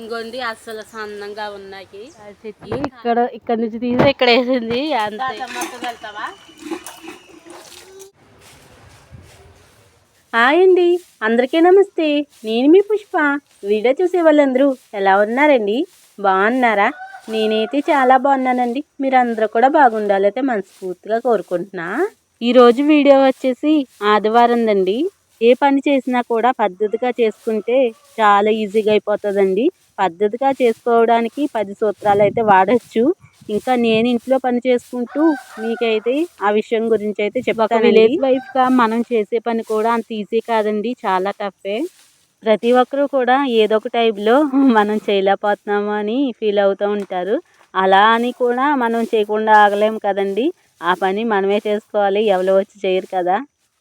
ఇంకోండి అసలు సన్నంగా ఉన్నాయి. ఇక్కడ ఇక్కడ నుంచి తీసి ఇక్కడ వేసింది అంతే. వెళ్తావా? హాయ్ అండి అందరికీ నమస్తే. నేను మీ పుష్ప. వీడియో చూసే వాళ్ళందరూ ఎలా ఉన్నారండి? బాగున్నారా? నేనైతే చాలా బాగున్నానండి. మీరు అందరూ కూడా బాగుండాలైతే మనస్ఫూర్తిగా కోరుకుంటున్నా. ఈరోజు వీడియో వచ్చేసి ఆదివారం దండి. ఏ పని చేసినా కూడా పద్ధతిగా చేసుకుంటే చాలా ఈజీగా అయిపోతుందండి. పద్ధతిగా చేసుకోవడానికి పది సూత్రాలు అయితే వాడచ్చు. ఇంకా నేను ఇంట్లో పని చేసుకుంటూ మీకైతే ఆ విషయం గురించి అయితే చెప్తాను విలేజ్ వైఫ్గా మనం చేసే పని కూడా అంత ఈజీ కాదండి. చాలా టఫే ప్రతి ఒక్కరూ కూడా ఏదో ఒక టైంలో మనం చేయలేకపోతున్నాము అని ఫీల్ అవుతూ ఉంటారు. అలా అని కూడా మనం చేయకుండా ఆగలేము కదండి. ఆ పని మనమే చేసుకోవాలి. ఎవరు వచ్చి చేయరు కదా.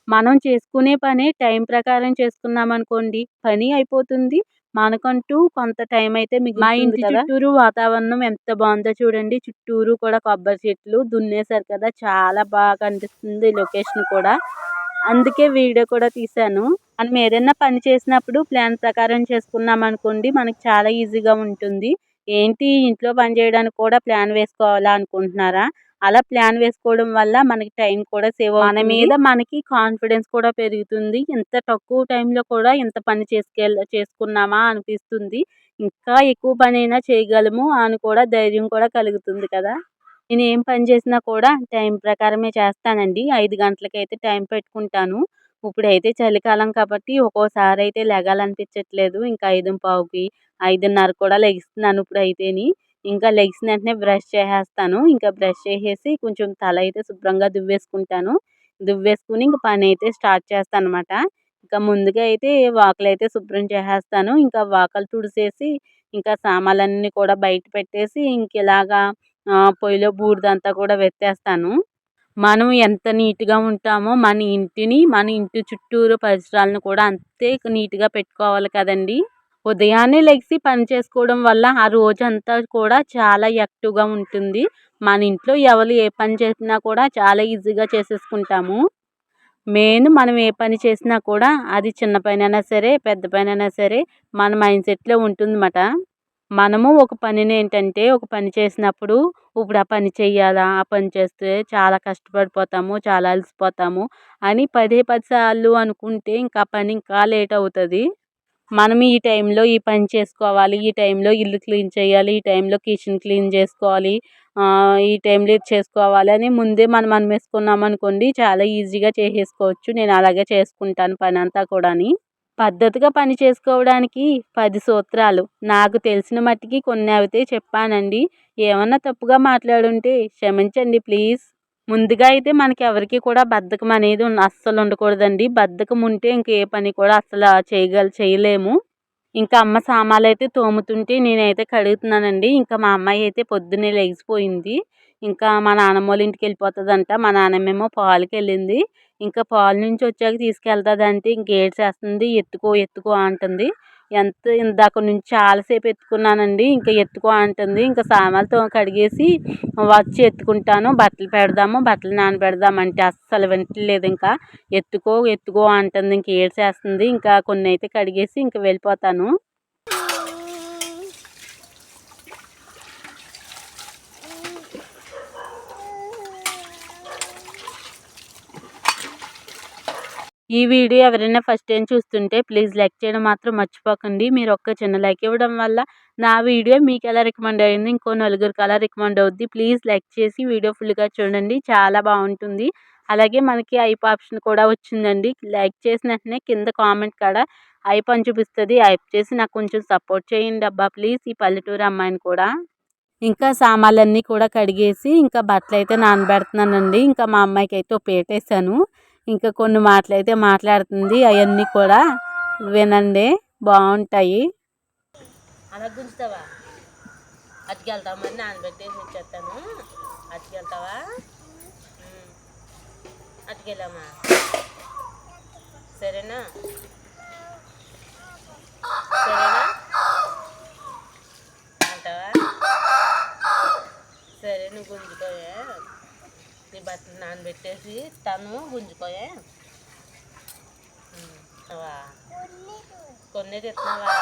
మనం చేసుకునే పని టైం ప్రకారం చేసుకున్నాం అనుకోండి పని అయిపోతుంది. మనకంటూ కొంత టైం అయితే మీకు మా ఇంటి చుట్టూరు వాతావరణం ఎంత బాగుందో చూడండి. చుట్టూరు కూడా కొబ్బరి చెట్లు దున్నేశారు కదా. చాలా బాగా కనిపిస్తుంది లొకేషన్ కూడా. అందుకే వీడియో కూడా తీశాను. మనం ఏదైనా పని చేసినప్పుడు ప్లాన్ ప్రకారం చేసుకున్నాం అనుకోండి మనకి చాలా ఈజీగా ఉంటుంది. ఏంటి ఇంట్లో పని చేయడానికి కూడా ప్లాన్ వేసుకోవాలా అనుకుంటున్నారా? అలా ప్లాన్ వేసుకోవడం వల్ల మనకి టైం కూడా సేవ్ మన మీద మనకి కాన్ఫిడెన్స్ కూడా పెరుగుతుంది. ఇంత తక్కువ టైంలో కూడా ఇంత పని చేసుకెళ్ళ చేసుకున్నామా అనిపిస్తుంది. ఇంకా ఎక్కువ పని అయినా చేయగలము అని కూడా ధైర్యం కూడా కలుగుతుంది కదా. నేను ఏం పని చేసినా కూడా టైం ప్రకారమే చేస్తానండి. ఐదు గంటలకి అయితే టైం పెట్టుకుంటాను. ఇప్పుడైతే చలికాలం కాబట్టి ఒక్కోసారి అయితే లెగాలనిపించట్లేదు. ఇంకా ఐదు పావుకి ఐదున్నర కూడా లెగిస్తున్నాను ఇప్పుడు అయితేని ఇంకా లెగ్స్ వెంటనే బ్రష్ చేసేస్తాను. ఇంకా బ్రష్ చేసేసి కొంచెం తల అయితే శుభ్రంగా దువ్వేసుకుంటాను. దువ్వేసుకుని ఇంక పని అయితే స్టార్ట్ చేస్తాను అనమాట ఇంకా ముందుగా అయితే వాకలు అయితే శుభ్రం చేసేస్తాను. ఇంకా వాకలు తుడిసేసి ఇంకా సామాన్లన్నీ కూడా బయట పెట్టేసి ఇంక ఇలాగా పొయ్యిలో బూడిదంతా కూడా వెత్తేస్తాను. మనం ఎంత నీట్గా ఉంటామో మన ఇంటిని మన ఇంటి చుట్టూరు పరిసరాలను కూడా అంతే నీట్గా పెట్టుకోవాలి కదండి. ఉదయాన్నే లేచి పని చేసుకోవడం వల్ల ఆ రోజంతా కూడా చాలా యాక్టివ్గా ఉంటుంది. మన ఇంట్లో ఎవరు ఏ పని చేసినా కూడా చాలా ఈజీగా చేసేసుకుంటాము. మెయిన్ మనం ఏ పని చేసినా కూడా అది చిన్న పనైనా సరే పెద్ద పనైనా సరే మన మైండ్ సెట్లో ఉంటుందన్నమాట. మనము ఒక పనిని ఏంటంటే ఒక పని చేసినప్పుడు ఇప్పుడు ఆ పని చేయాలా? ఆ పని చేస్తే చాలా కష్టపడిపోతాము చాలా అలసిపోతాము అని పదే పది సార్లు అనుకుంటే ఇంకా పని ఇంకా లేట్ అవుతుంది. మనం ఈ టైంలో ఈ పని చేసుకోవాలి ఈ టైంలో ఇల్లు క్లీన్ చేయాలి ఈ టైంలో కిచెన్ క్లీన్ చేసుకోవాలి ఈ టైంలో ఇది చేసుకోవాలి అని ముందే మనం అనుమేసుకున్నాం అనుకోండి చాలా ఈజీగా చేసేసుకోవచ్చు. నేను అలాగే చేసుకుంటాను పని అంతా కూడాని. పద్ధతిగా పని చేసుకోవడానికి పది సూత్రాలు. నాకు తెలిసిన మట్టికి కొన్ని అయితే చెప్పానండి. ఏమన్నా తప్పుగా మాట్లాడుంటే క్షమించండి ప్లీజ్. ముందుగా అయితే మనకి ఎవరికి కూడా బద్ధకం అనేది అస్సలు ఉండకూడదండి. బద్ధకం ఉంటే ఇంక ఏ పని కూడా అస్సలు చేయగల చేయలేము. ఇంకా అమ్మ సామాన్లు అయితే తోముతుంటే నేనైతే కడుగుతున్నానండి. ఇంకా మా అమ్మాయి అయితే పొద్దున్నే లేచిపోయింది. ఇంకా మా నాన్నమ్మ వాళ్ళ ఇంటికి వెళ్ళిపోతుందంట. మా నాన్నమ్మేమో పాలకి వెళ్ళింది. ఇంకా పాలు నుంచి వచ్చాక తీసుకెళ్తుందంటే ఇంక ఏడ్చేస్తుంది. ఎత్తుకో ఎత్తుకో అంటుంది. ఎంత ఇందాక నుంచి చాలాసేపు ఎత్తుకున్నానండి ఇంకా ఎత్తుకో అంటుంది. ఇంకా సామాన్లతో కడిగేసి వచ్చి ఎత్తుకుంటాను. బట్టలు పెడదాము బట్టలు నానబెడదామంటే అస్సలు వింటలేదు ఇంకా. ఎత్తుకో ఎత్తుకో అంటుంది. ఇంక ఏడ్చేస్తుంది. ఇంకా కొన్ని అయితే కడిగేసి ఇంక వెళ్ళిపోతాను. ఈ వీడియో ఎవరైనా ఫస్ట్ టైం చూస్తుంటే ప్లీజ్ లైక్ చేయడం మాత్రం మర్చిపోకండి. మీరు ఒక్క చిన్న లైక్ ఇవ్వడం వల్ల నా వీడియో మీకు ఎలా రికమెండ్ అయ్యింది ఇంకో నలుగురికి అలా రికమెండ్ అవుద్ది ప్లీజ్ లైక్ చేసి వీడియో ఫుల్గా చూడండి. చాలా బాగుంటుంది. అలాగే మనకి ఐప్ ఆప్షన్ కూడా వచ్చిందండి. లైక్ చేసిన వెంటనే కింద కామెంట్ కాడ ఐప్ అని చూపిస్తుంది. ఐప్ చేసి నాకు కొంచెం సపోర్ట్ చేయండి అబ్బా ప్లీజ్ ఈ పల్లెటూరు అమ్మాయిని కూడా. ఇంకా సామాన్లన్నీ కూడా కడిగేసి ఇంకా బట్టలు అయితే నానబెడుతున్నానండి. ఇంకా మా అమ్మాయికి అయితే పేటేసాను ఇంకా కొన్ని మాటలైతే మాట్లాడుతుంది అవన్నీ కూడా వినండి. బాగుంటాయి అలా గుంజుతావా? అటుకెళ్తావా మరి నానబెట్టేసి వచ్చేస్తాను అటుకెళ్తావా అటుకెళ్ళామా సరేనా? సరేనా? అంటావా? సరే నువ్వు గుంజుకోవే. నీ బట్టలు నానబెట్టేసి తను గుంజుకోయే కొన్ని తెస్తున్నావా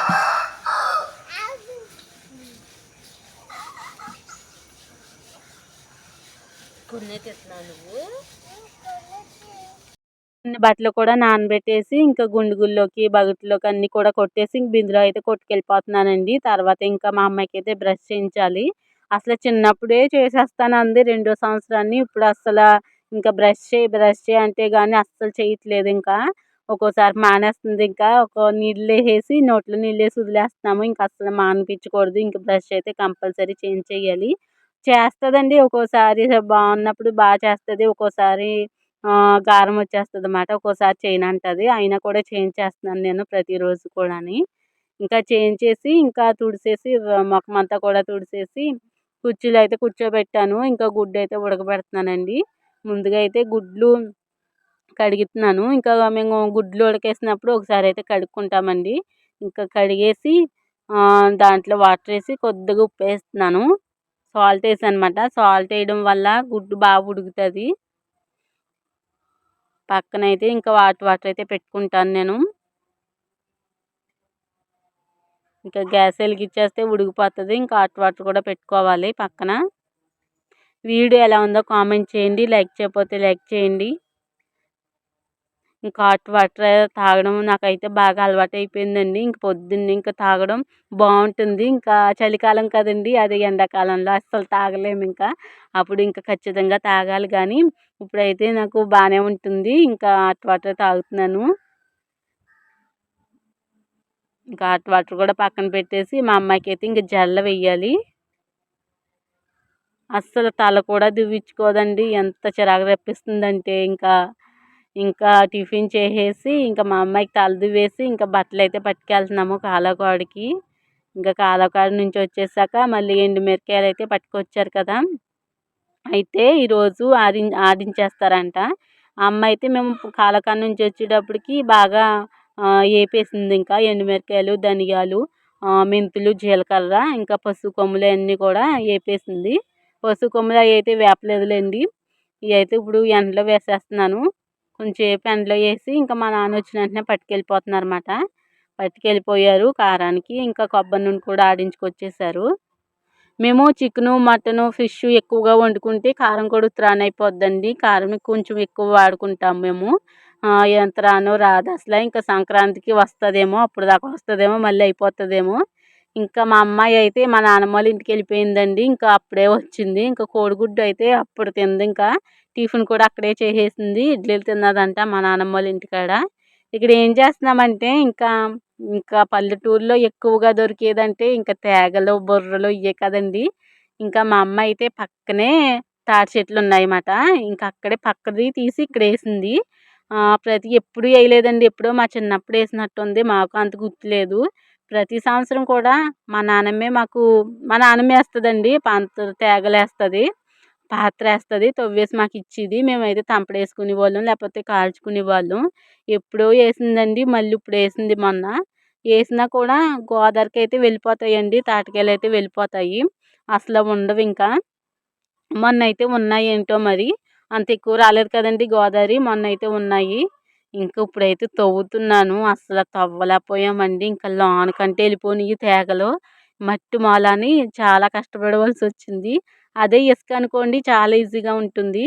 కొన్ని తెస్తున్నావు నువ్వు? కొన్ని బట్టలు కూడా నానబెట్టేసి ఇంకా గుండుగుల్లోకి బకెట్లోకి అన్నీ కూడా కొట్టేసి ఇంక బిందులో అయితే కొట్టుకెళ్ళిపోతున్నానండి. తర్వాత ఇంకా మా అమ్మాయికి అయితే బ్రష్ చేయించాలి. అసలు చిన్నప్పుడే చేసేస్తాను అంది రెండో సంవత్సరాన్ని. ఇప్పుడు అసలు ఇంకా బ్రష్ చేయి బ్రష్ చేయి అంటే కానీ అస్సలు చేయట్లేదు ఇంకా. ఒక్కోసారి మానేస్తుంది ఇంకా. ఒక నీళ్ళు వేసి నోట్లో నీళ్ళు వేసి వదిలేస్తున్నాము. ఇంకా అసలు మానిపించకూడదు. ఇంకా బ్రష్ అయితే కంపల్సరీ చేంజ్ చేయాలి. చేస్తుందండి ఒక్కోసారి. బాగున్నప్పుడు బాగా చేస్తుంది. ఒక్కోసారి గారం వచ్చేస్తుంది అన్నమాట. ఒక్కోసారి చేయను అంటుంది. అయినా కూడా చేంజ్ చేస్తున్నాను నేను ప్రతిరోజు కూడాని. ఇంకా చేంజ్ చేసి ఇంకా తుడిసేసి మొఖం అంతా కూడా తుడిసేసి కుర్చీలో అయితే కూర్చోబెట్టాను. ఇంకా గుడ్డు అయితే ఉడకబెడుతున్నానండి. ముందుగా అయితే గుడ్లు కడుగుతున్నాను. ఇంకా మేము గుడ్లు ఉడకేసినప్పుడు ఒకసారి అయితే కడుక్కుంటామండి. ఇంకా కడిగేసి దాంట్లో వాటర్ వేసి కొద్దిగా ఉప్పు వేస్తున్నాను. సాల్ట్ వేసాను అనమాట సాల్ట్ వేయడం వల్ల గుడ్డు బాగా ఉడుకుతుంది. పక్కన అయితే ఇంకా వాటర్ వాటర్ అయితే పెట్టుకుంటాను నేను. ఇంకా గ్యాస్ వెలిగించేస్తే ఉడికిపోతుంది. ఇంకా హాట్ వాటర్ కూడా పెట్టుకోవాలి పక్కన. వీడియో ఎలా ఉందో కామెంట్ చేయండి. లైక్ చేయకపోతే లైక్ చేయండి. ఇంకా హాట్ వాటర్ తాగడం నాకైతే బాగా అలవాటు అయిపోయిందండి. ఇంక పొద్దున్నే ఇంకా తాగడం బాగుంటుంది. ఇంకా చలికాలం కదండి. అది ఎండాకాలంలో అస్సలు తాగలేము ఇంకా. అప్పుడు ఇంకా ఖచ్చితంగా తాగాలి కానీ ఇప్పుడైతే నాకు బాగానే ఉంటుంది. ఇంకా హాట్ వాటర్ తాగుతున్నాను. ఇంకా హాట్ వాటర్ కూడా పక్కన పెట్టేసి మా అమ్మాయికి అయితే ఇంక జల్ల వెయ్యాలి. అస్సలు తల కూడా దువ్వించుకోదండి. ఎంత చిరాకు రప్పిస్తుందంటే ఇంకా ఇంకా టిఫిన్ చేసేసి ఇంకా మా అమ్మాయికి తల దువ్వేసి ఇంకా బట్టలు అయితే పట్టుకెళ్తున్నాము కాలకోడికి ఇంకా కాలకాడ నుంచి వచ్చేసాక మళ్ళీ ఎండు మిరపకాయలు అయితే పట్టుకొచ్చారు కదా. అయితే ఈరోజు ఆడి ఆడించేస్తారంట. అమ్మ అయితే మేము కాలకాడ నుంచి వచ్చేటప్పటికి బాగా వేపేసింది ఇంకా ఎండుమిరకాయలు ధనియాలు మెంతులు జీలకర్ర ఇంకా పసుపు కొమ్ములు అన్నీ కూడా వేపేసింది పసుపు కొమ్ములు అవి అయితే వేపలేదులేండి. ఇవి అయితే ఇప్పుడు ఎండలో వేసేస్తున్నాను. కొంచెం సేపు ఎండలో వేసి ఇంకా మా నాన్న వచ్చిన వెంటనే పట్టుకెళ్ళిపోతున్నారు అనమాట పట్టుకెళ్ళిపోయారు కారానికి ఇంకా కొబ్బరి నూనె కూడా ఆడించుకొచ్చేసారు. మేము చికెను మటను ఫిష్ ఎక్కువగా వండుకుంటే కారం కూడా త్రాన్ అయిపోద్దండి. కారం కొంచెం ఎక్కువ వాడుకుంటాం మేము. ఎంతరానో ఎంత రాదు. అసలు ఇంకా సంక్రాంతికి వస్తుందేమో అప్పుడు దాకా వస్తుందేమో మళ్ళీ అయిపోతుందేమో. ఇంకా మా అమ్మాయి అయితే మా నాన్నమ్మ వాళ్ళ ఇంటికి వెళ్ళిపోయిందండి. ఇంకా అప్పుడే వచ్చింది. ఇంకా కోడిగుడ్డు అయితే అప్పుడు తింది. ఇంకా టిఫిన్ కూడా అక్కడే చేసేసింది. ఇడ్లీలు తిన్నదంట మా నాన్నమ్మ వాళ్ళ ఇంటికాడ. ఇక్కడ ఏం చేస్తున్నామంటే ఇంకా ఇంకా పల్లెటూరులో ఎక్కువగా దొరికేదంటే ఇంకా తేగలు బొర్రలు ఇవే కదండి. ఇంకా మా అమ్మ అయితే పక్కనే తాటి చెట్లు ఉన్నాయన్నమాట. ఇంకా అక్కడే పక్కది తీసి ఇక్కడ వేసింది. ప్రతి ఎప్పుడు వేయలేదండి. ఎప్పుడో మా చిన్నప్పుడు వేసినట్టుంది. మాకు అంత గుర్తులేదు. ప్రతి సంవత్సరం కూడా మా నాన్నమ్మే మాకు మా నాన్నమ్మ వేస్తుందండి. పంత తేగలు వేస్తుంది పాత్ర వేస్తుంది. తవ్వేసి మాకు ఇచ్చేది. మేమైతే తంపడు వేసుకునే వాళ్ళం. లేకపోతే కాల్చుకునే వాళ్ళం. ఎప్పుడో వేసిందండి. మళ్ళీ ఇప్పుడు వేసింది మొన్న. వేసినా కూడా గోదావరికి అయితే వెళ్ళిపోతాయండి. తాటికాయలు అయితే వెళ్ళిపోతాయి. అసలు ఉండవు ఇంకా. మొన్న అయితే ఉన్నాయి ఏంటో మరి. అంత ఎక్కువ రాలేదు కదండి గోదావరి మొన్న అయితే ఉన్నాయి. ఇంకా ఇప్పుడైతే తవ్వుతున్నాను. అసలు తవ్వలేకపోయామండి. ఇంకా లోనకంటే వెళ్ళిపోయినాయి తేగలు. మట్టి మాలని చాలా కష్టపడవలసి వచ్చింది. అదే ఇసుక అనుకోండి చాలా ఈజీగా ఉంటుంది.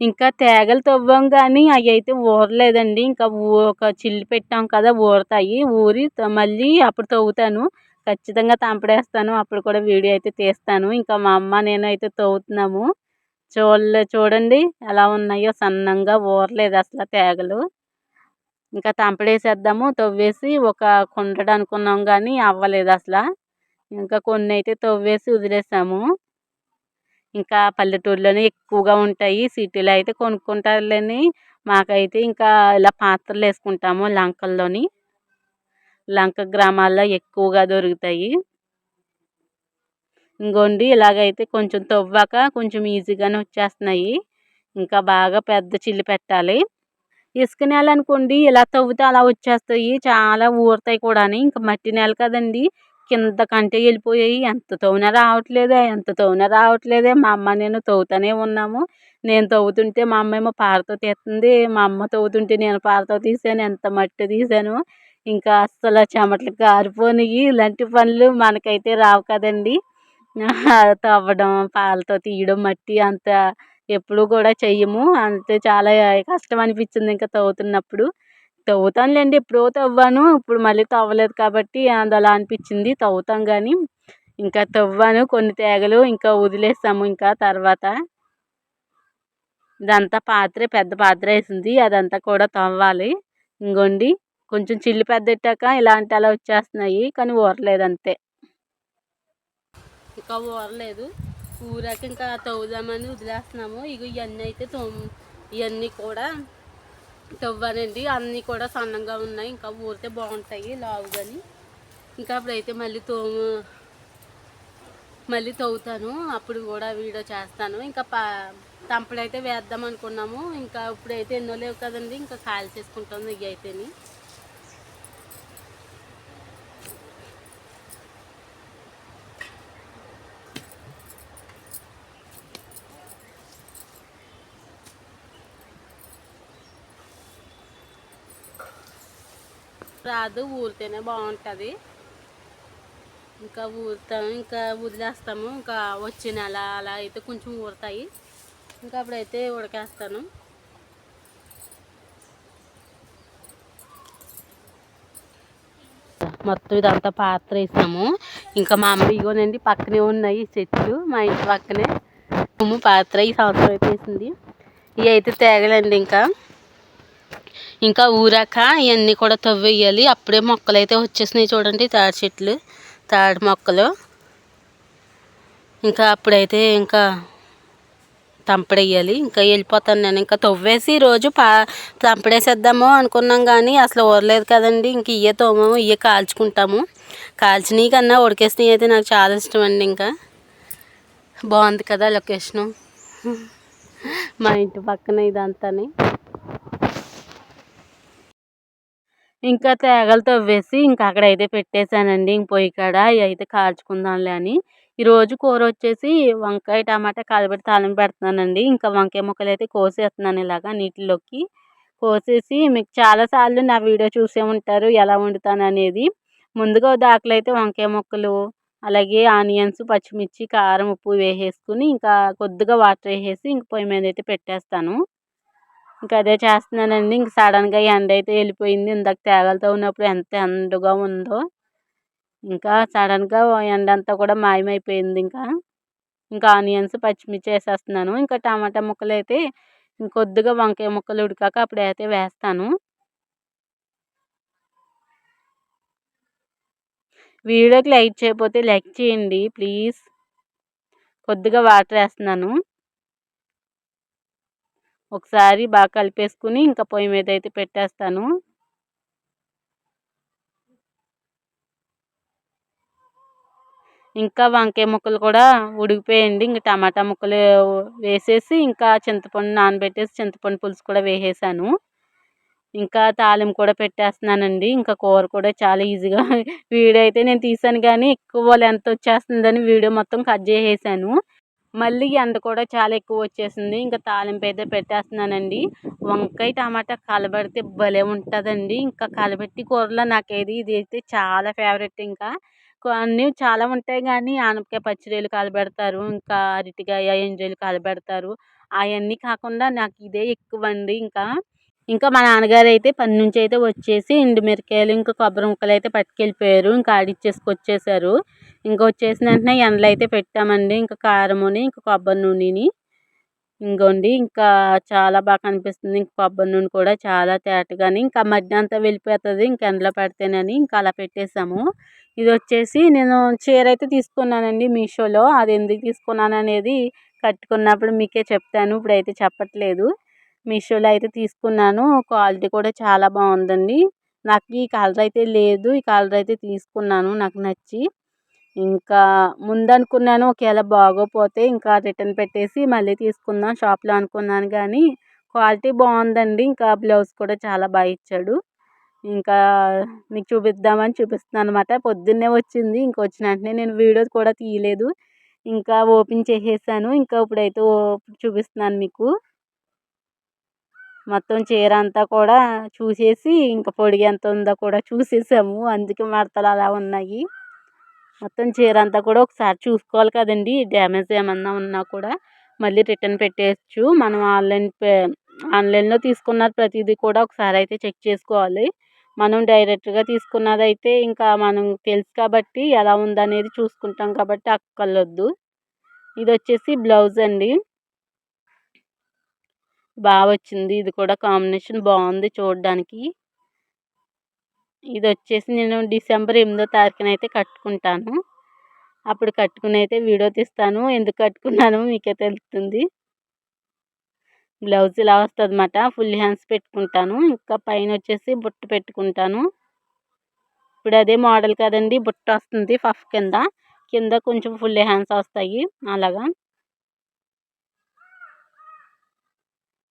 ఇంకా తేగలు తవ్వాం కానీ అవి అయితే ఊరలేదండి. ఇంకా ఒక చిల్లు పెట్టాం కదా ఊరుతాయి. ఊరి త- మళ్ళీ అప్పుడు తవ్వుతాను. ఖచ్చితంగా తంపడేస్తాను. అప్పుడు కూడా వీడియో అయితే తీస్తాను. ఇంకా మా అమ్మ నేను అయితే తవ్వుతున్నాము. చూడలే చూడండి ఎలా ఉన్నాయో సన్నంగా ఊరలేదు అసలు తేగలు. ఇంకా తంపడేసేద్దాము తవ్వేసి ఒక కుండడు అనుకున్నాం కానీ అవ్వలేదు అసలు. ఇంకా కొన్ని అయితే తవ్వేసి వదిలేసాము. ఇంకా పల్లెటూరులోనే ఎక్కువగా ఉంటాయి సిటీలో అయితే కొనుక్కుంటారులేని మాకైతే ఇంకా ఇలా పాత్రలు వేసుకుంటాము లంకల్లోని. లంక గ్రామాల్లో ఎక్కువగా దొరుకుతాయి. ఇంకోండి ఇలాగైతే కొంచెం తవ్వాక కొంచెం ఈజీగానే వచ్చేస్తున్నాయి. ఇంకా బాగా పెద్ద చిల్లు పెట్టాలి. ఇసుక నేల అనుకోండి ఇలా తవ్వితే అలా వచ్చేస్తాయి. చాలా ఊరుతాయి కూడా ఇంకా మట్టి నేల కదండి కింద కంటే వెళ్ళిపోయాయి. ఎంత తవ్వునా రావట్లేదే ఎంత తవ్వునా రావట్లేదే. మా అమ్మ నేను తవ్వుతూనే ఉన్నాము. నేను తవ్వుతుంటే మా అమ్మ ఏమో పారతో తీస్తుంది. మా అమ్మ తవ్వుతుంటే నేను పారతో తీసాను. ఎంత మట్టి తీసాను. ఇంకా అస్సలు చెమటలు కారిపోనివి ఇలాంటి పనులు మనకైతే రావు కదండి. తవ్వడం పాలతో తీయడం మట్టి అంత ఎప్పుడు కూడా చెయ్యము. అంతే చాలా కష్టం అనిపించింది ఇంకా తవ్వుతున్నప్పుడు. తవ్వుతానులేండి ఎప్పుడో తవ్వాను. ఇప్పుడు మళ్ళీ తవ్వలేదు కాబట్టి అది అలా అనిపించింది తవ్వుతాం కానీ ఇంకా తవ్వాను. కొన్ని తేగలు ఇంకా వదిలేసాము ఇంకా తర్వాత. ఇదంతా పాత్ర పెద్ద పాత్ర వేసింది. అదంతా కూడా తవ్వాలి. ఇంకోండి కొంచెం చిల్లు పెద్ద ఎట్టాక ఇలాంటి అలా వచ్చేస్తున్నాయి. కానీ ఊరలేదు అంతే ఇంకా ఊరలేదు ఊరాక ఇంకా తవ్వుదామని వదిలేస్తున్నాము. ఇక ఇవన్నీ అయితే తోము ఇవన్నీ కూడా తవ్వానండి. అన్నీ కూడా సన్నంగా ఉన్నాయి. ఇంకా ఊరితే బాగుంటాయి లావుగాని ఇంకా అప్పుడైతే మళ్ళీ తోము మళ్ళీ తవ్వుతాను. అప్పుడు కూడా వీడియో చేస్తాను. ఇంకా పా తంపడైతే వేద్దాం అనుకున్నాము. ఇంకా ఇప్పుడైతే ఎన్నో లేవు కదండి. ఇంకా ఖాళీ చేసుకుంటాను ఇవి అయితేని. రాదు ఊరితేనే బాగుంటుంది. ఇంకా ఊరుతాము ఇంకా వదిలేస్తాము. ఇంకా వచ్చే నెల అలా అయితే కొంచెం ఊరుతాయి. ఇంకా అప్పుడైతే ఉడకేస్తాను. మొత్తం ఇదంతా పాత్ర వేసాము. ఇంకా మా అమ్మ ఇగోనండి పక్కనే ఉన్నాయి చెట్లు మా ఇంటి పక్కనే. పాత్ర ఈ సంవత్సరం అయితే వేసింది. ఇవి అయితే తేగలండి ఇంకా. ఇంకా ఊరాక ఇవన్నీ కూడా తవ్వేయాలి. అప్పుడే మొక్కలు అయితే వచ్చేసినాయి చూడండి తాడి చెట్లు తాడి మొక్కలు. ఇంకా అప్పుడైతే ఇంకా తంపడేయాలి. ఇంకా వెళ్ళిపోతాను నేను. ఇంకా తవ్వేసి రోజు పా తంపడేసేద్దాము అనుకున్నాం కానీ అసలు ఊరలేదు కదండి. ఇంక ఇయ్యే తోమము ఇయ్యే కాల్చుకుంటాము. కాల్చినవి కన్నా ఉడికేసినవి అయితే నాకు చాలా ఇష్టం అండి ఇంకా. బాగుంది కదా లొకేషను. మా ఇంటి పక్కన ఇదంతానే. ఇంకా తేగలు తవ్వేసి ఇంకా అక్కడైతే పెట్టేశానండి. ఇంక పొయ్యి కాడ అయితే కాల్చుకుందాంలే అని. ఈరోజు కూర వచ్చేసి వంకాయ టమాటా కాలబెట్టి తాలింపు పెడుతున్నానండి. ఇంకా వంకాయ ముక్కలు అయితే కోసేస్తున్నాను ఇలాగా నీటిలోకి. కోసేసి మీకు చాలాసార్లు నా వీడియో చూసే ఉంటారు ఎలా వండుతాను అనేది. ముందుగా దాకలు అయితే వంకాయ ముక్కలు అలాగే ఆనియన్స్ పచ్చిమిర్చి కారం ఉప్పు వేసేసుకుని ఇంకా కొద్దిగా వాటర్ వేసేసి ఇంక పొయ్యి మీద అయితే పెట్టేస్తాను. ఇంకా అదే చేస్తున్నానండి. ఇంక సడన్గా ఎండ అయితే వెళ్ళిపోయింది. ఇందాక తేగలతో ఉన్నప్పుడు ఎంత ఎండగా ఉందో. ఇంకా సడన్గా ఎండ అంతా కూడా మాయమైపోయింది ఇంకా. ఇంకా ఆనియన్స్ పచ్చిమిర్చి వేసేస్తున్నాను. ఇంకా టమాటా ముక్కలు అయితే ఇంకొద్దిగా వంకాయ ముక్కలు ఉడికాక అప్పుడైతే వేస్తాను. వీడియోకి లైక్ చేయకపోతే లైక్ చేయండి ప్లీజ్. కొద్దిగా వాటర్ వేస్తున్నాను. ఒకసారి బాగా కలిపేసుకుని ఇంకా పొయ్యి మీద అయితే పెట్టేస్తాను. ఇంకా వంకాయ ముక్కలు కూడా ఉడికిపోయండి ఇంకా టమాటా ముక్కలు వేసేసి ఇంకా చింతపండు నానబెట్టేసి చింతపండు పులుసు కూడా వేసేసాను. ఇంకా తాలింపు కూడా పెట్టేస్తున్నానండి. ఇంకా కూర కూడా చాలా ఈజీగా వీడియో అయితే నేను తీసాను కానీ ఎక్కువ లెంత్ వచ్చేస్తుందని వీడియో మొత్తం కట్ చేసేసాను. మళ్ళీ ఎండ కూడా చాలా ఎక్కువ వచ్చేసింది. ఇంకా తాలింపు అయితే పెట్టేస్తున్నానండి. వంకాయ టమాటా కలబెడితే భలే ఉంటుందండి. ఇంకా కలబెట్టి కూరలో నాకేది ఇది అయితే చాలా ఫేవరెట్ ఇంకా. అన్నీ చాలా ఉంటాయి కానీ ఆనపకాయ పచ్చిరొయ్యలు కలబెడతారు. ఇంకా అరటికాయ ఎండ్రాయిలు కలబెడతారు. అవన్నీ కాకుండా నాకు ఇదే ఎక్కువ అండి ఇంకా. ఇంకా మా నాన్నగారు అయితే పని నుంచి అయితే వచ్చేసి ఎండు మిరకాయలు ఇంకా కొబ్బరి ముక్కలు అయితే పట్టుకెళ్ళిపోయారు. ఇంకా ఆడిచ్చేసుకొచ్చేసారు ఇంకా వచ్చేసిన వెంటనే ఎండలో అయితే పెట్టామండి. ఇంకా కారముని ఇంకా కొబ్బరి నూనెని. ఇంకోండి ఇంకా చాలా బాగా కనిపిస్తుంది. ఇంకా కొబ్బరి నూనె కూడా చాలా తేటగాని ఇంకా మధ్య అంతా వెళ్ళిపోతుంది. ఇంకా ఎండలో పెడితేనని ఇంకా అలా పెట్టేసాము. ఇది వచ్చేసి నేను చీర అయితే తీసుకున్నానండి మీషోలో. అది ఎందుకు తీసుకున్నాను అనేది కట్టుకున్నప్పుడు మీకే చెప్తాను. ఇప్పుడైతే చెప్పట్లేదు. మీషోలో అయితే తీసుకున్నాను. క్వాలిటీ కూడా చాలా బాగుందండి. నాకు ఈ కలర్ అయితే లేదు. ఈ కలర్ అయితే తీసుకున్నాను. నాకు నచ్చి. ఇంకా ముందు అనుకున్నాను ఒకవేళ బాగోపోతే ఇంకా రిటర్న్ పెట్టేసి మళ్ళీ తీసుకుందాం షాప్లో అనుకున్నాను కానీ క్వాలిటీ బాగుందండి. ఇంకా బ్లౌజ్ కూడా చాలా బాగా ఇచ్చాడు. ఇంకా మీకు చూపిద్దామని చూపిస్తున్నాను అనమాట పొద్దున్నే వచ్చింది. ఇంక వచ్చిన వెంటనే నేను వీడియో కూడా తీయలేదు. ఇంకా ఓపెన్ చేసేసాను. ఇంకా ఇప్పుడైతే చూపిస్తున్నాను మీకు. మొత్తం చీర అంతా కూడా చూసేసి ఇంకా పొడిగి ఎంత ఉందో కూడా చూసేసాము. అందుకే మడతలు అలా ఉన్నాయి. మొత్తం చీర అంతా కూడా ఒకసారి చూసుకోవాలి కదండి. డ్యామేజ్ ఏమన్నా ఉన్నా కూడా మళ్ళీ రిటర్న్ పెట్టేయచ్చు. మనం ఆన్లైన్ పే ఆన్లైన్లో తీసుకున్న ప్రతిదీ కూడా ఒకసారి అయితే చెక్ చేసుకోవాలి. మనం డైరెక్ట్గా తీసుకున్నదైతే ఇంకా మనం తెలుసు కాబట్టి ఎలా ఉందనేది చూసుకుంటాం కాబట్టి అక్కర్లొద్దు. ఇది వచ్చేసి బ్లౌజ్ అండి. బాగా వచ్చింది. ఇది కూడా కాంబినేషన్ బాగుంది చూడడానికి. ఇది వచ్చేసి నేను డిసెంబర్ ఎనిమిదో తారీఖున అయితే కట్టుకుంటాను. అప్పుడు కట్టుకుని అయితే వీడియో తీస్తాను. ఎందుకు కట్టుకున్నాను మీకే తెలుస్తుంది. బ్లౌజ్ ఇలా వస్తుంది అన్నమాట ఫుల్ హ్యాండ్స్ పెట్టుకుంటాను. ఇంకా పైన వచ్చేసి బుట్ట పెట్టుకుంటాను. ఇప్పుడు అదే మోడల్ కదండి. బుట్ట వస్తుంది పఫ్ కింద. కింద కొంచెం ఫుల్ హ్యాండ్స్ వస్తాయి. అలాగా.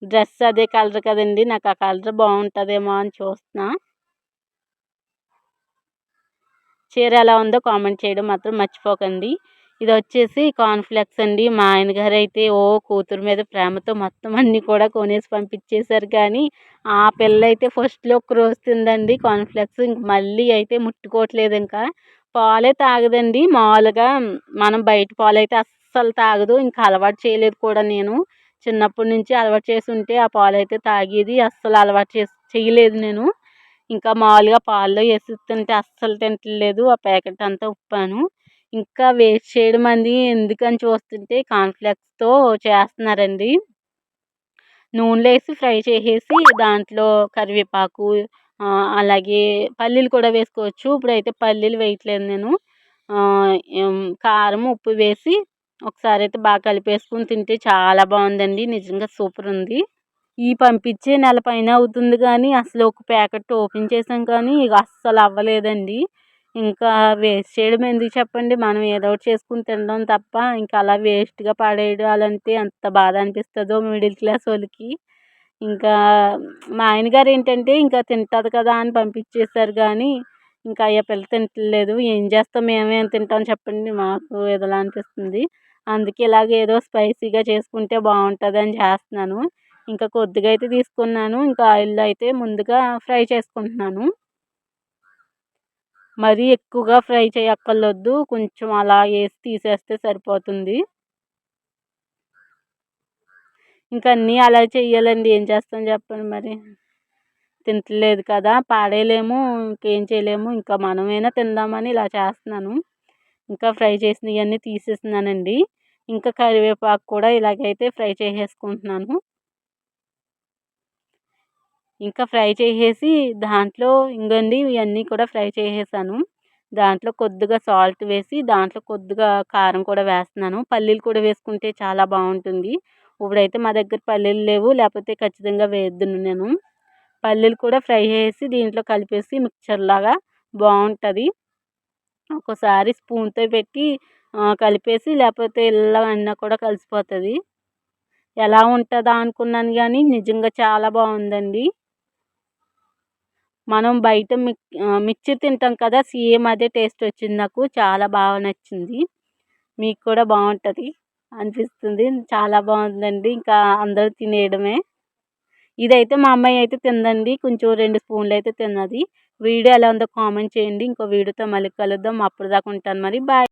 డ్రెస్ అదే కలర్ కదండి నాకు ఆ కలర్ బాగుంటుందేమో అని చూస్తున్నా. చీర ఎలా ఉందో కామెంట్ చేయడం మాత్రం మర్చిపోకండి. ఇది వచ్చేసి కాన్ఫ్లెక్స్ అండి. మా ఆయన గారు అయితే ఓ కూతురు మీద ప్రేమతో మొత్తం అన్నీ కూడా కొనేసి పంపించేశారు కానీ ఆ పిల్ల అయితే ఫస్ట్లో ఒక రోజు తిందండి కాన్ఫ్లెక్స్. ఇంక మళ్ళీ అయితే ముట్టుకోవట్లేదు ఇంకా. పాలే తాగదండి. మామూలుగా మనం బయట పాలు అయితే అస్సలు తాగదు. ఇంకా అలవాటు చేయలేదు కూడా నేను. చిన్నప్పటి నుంచి అలవాటు చేసి ఉంటే ఆ పాలు అయితే తాగేది అస్సలు అలవాటు చేసి చేయలేదు నేను. ఇంకా మామూలుగా పాల్లో వేసి తింటే అస్సలు తింటలేదు ఆ ప్యాకెట్ అంతా ఉప్పాను. ఇంకా వేస్ట్ చేయడం అది. ఎందుకని చూస్తుంటే కాన్ఫ్లెక్స్తో చేస్తున్నారండి. నూనెలో వేసి ఫ్రై చేసేసి దాంట్లో కరివేపాకు అలాగే పల్లీలు కూడా వేసుకోవచ్చు. ఇప్పుడైతే పల్లీలు వేయట్లేదు నేను. కారం ఉప్పు వేసి ఒకసారి అయితే బాగా కలిపేసుకుని తింటే చాలా బాగుందండి. నిజంగా సూపర్ ఉంది. ఈ పంపించే నెల పైన అవుతుంది కానీ అసలు ఒక ప్యాకెట్ ఓపెన్ చేసాం కానీ ఇక అస్సలు అవ్వలేదండి. ఇంకా వేస్ట్ చేయడం ఎందుకు చెప్పండి? మనం ఏదో ఒకటి చేసుకుని తినడం తప్ప ఇంకా అలా వేస్ట్గా పడేయాలంటే ఎంత బాధ అనిపిస్తుందో మిడిల్ క్లాస్ వాళ్ళకి. ఇంకా మా ఆయన గారు ఏంటంటే ఇంకా తింటుంది కదా అని పంపించేశారు కానీ ఇంకా అయ్యా పిల్ల తింటలేదు. ఏం చేస్తాం? మేమేం తింటాం చెప్పండి. మాకు ఏదోలా అనిపిస్తుంది. అందుకే ఇలాగ ఏదో స్పైసీగా చేసుకుంటే బాగుంటుంది అని చేస్తున్నాను. ఇంకా కొద్దిగా అయితే తీసుకున్నాను. ఇంకా ఆయిల్లో అయితే ముందుగా ఫ్రై చేసుకుంటున్నాను. మరీ ఎక్కువగా ఫ్రై చేయక్కర్లేదు కొంచెం అలా వేసి తీసేస్తే సరిపోతుంది. ఇంకా అన్నీ అలా చెయ్యాలండి. ఏం చేస్తాం చెప్పండి మరి? తింటలేదు కదా. పాడేయలేము ఇంకేం చేయలేము. ఇంకా మనమైనా తిందామని ఇలా చేస్తున్నాను. ఇంకా ఫ్రై చేసినవన్నీ తీసేసినానండి ఇంకా కరివేపాకు కూడా ఇలాగైతే ఫ్రై చేసేసుకుంటున్నాను. ఇంకా ఫ్రై చేసేసి దాంట్లో ఇంకండి ఇవన్నీ కూడా ఫ్రై చేసేసాను. దాంట్లో కొద్దిగా సాల్ట్ వేసి దాంట్లో కొద్దిగా కారం కూడా వేస్తున్నాను. పల్లీలు కూడా వేసుకుంటే చాలా బాగుంటుంది. ఇప్పుడైతే మా దగ్గర పల్లీలు లేవు లేకపోతే ఖచ్చితంగా వేద్దును నేను. పల్లీలు కూడా ఫ్రై చేసి దీంట్లో కలిపేసి మిక్చర్ లాగా బాగుంటుంది. ఒకసారి స్పూన్తో పెట్టి కలిపేసి లేకపోతే ఇలా అన్నా కూడా కలిసిపోతుంది. ఎలా ఉంటుందా అనుకున్నాను కానీ నిజంగా చాలా బాగుందండి మనం బయట మిక్ తింటాం కదా సేమ్ అదే టేస్ట్ వచ్చింది నాకు. చాలా బాగా నచ్చింది. మీకు కూడా బాగుంటుంది అనిపిస్తుంది. చాలా బాగుందండి ఇంకా అందరూ తినేయడమే. ఇదైతే మా అమ్మాయి అయితే తిందండి. కొంచెం రెండు స్పూన్లు అయితే తిన్నది. వీడియో ఎలా ఉందో కామెంట్ చేయండి. ఇంకో వీడియోతో మళ్ళీ కలుద్దాం. అప్పుడు దాకా ఉంటాను మరి. బాయ్.